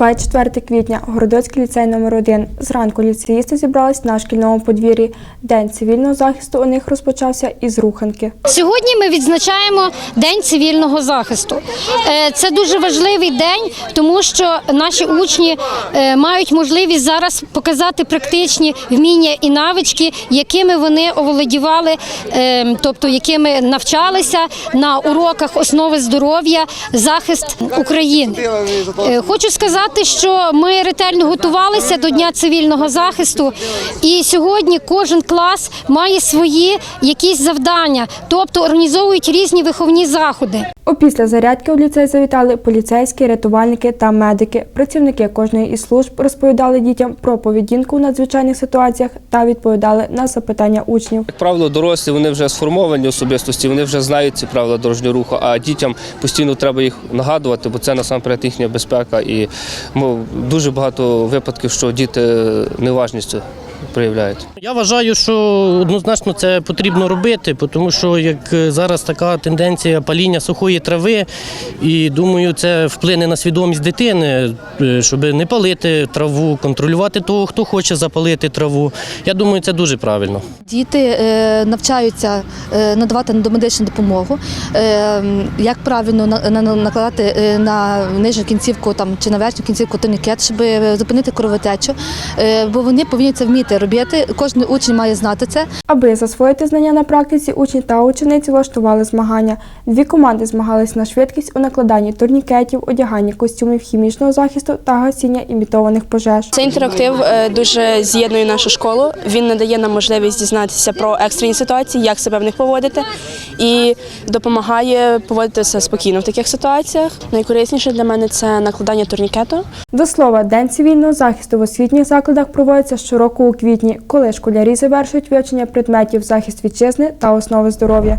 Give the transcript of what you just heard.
24 квітня, Городоцький ліцей номер 1 Зранку ліцеїсти зібрались на шкільному подвір'ї. День цивільного захисту у них розпочався із руханки. Сьогодні ми відзначаємо День цивільного захисту. Е, Це дуже важливий день, тому що наші учні е, мають можливість зараз показати практичні вміння і навички, якими вони оволодівали, е, тобто якими навчалися на уроках основи здоров'я, захист України. Хочу сказати, що ми ретельно готувалися до Дня цивільного захисту, і сьогодні кожен клас має свої якісь завдання, тобто організовують різні виховні заходи. Опісля зарядки у ліцей завітали поліцейські, рятувальники та медики. Працівники кожної із служб розповідали дітям про поведінку у надзвичайних ситуаціях та відповідали на запитання учнів. Як правило, дорослі вони вже сформовані особистості, вони вже знають ці правила дорожнього руху, а дітям постійно треба їх нагадувати, бо це насамперед їхня безпека. І дуже багато випадків, що діти неуважністю проявляють. Я вважаю, що однозначно це потрібно робити, тому що як е, зараз така тенденція паління сухої трави, і думаю, це вплине на свідомість дитини, е, щоб не палити траву, контролювати того, хто хоче запалити траву. Я думаю, це дуже правильно. Діти е, навчаються надавати домедичну допомогу, як правильно на- на- накладати на нижню кінцівку там, чи на верхню кінцівку турнікет, щоб зупинити кровотечу, бо вони повинні це вміти робити. Кожен учень має знати це. Аби засвоїти знання на практиці, учні та учениці влаштували змагання. Дві команди змагались на швидкість у накладанні турнікетів, одяганні костюмів хімічного захисту та гасіння імітованих пожеж. Цей інтерактив е, дуже з'єднує нашу школу. Він надає нам можливість дізнатися про екстрені ситуації, як себе в них поводити, і допомагає поводитися спокійно в таких ситуаціях. Найкорисніше для мене це накладання турнікету. До слова, День цивільного захисту в освітніх закладах проводиться щороку у квітні, коли школярі завершують вивчення предметів захист вітчизни та основи здоров'я.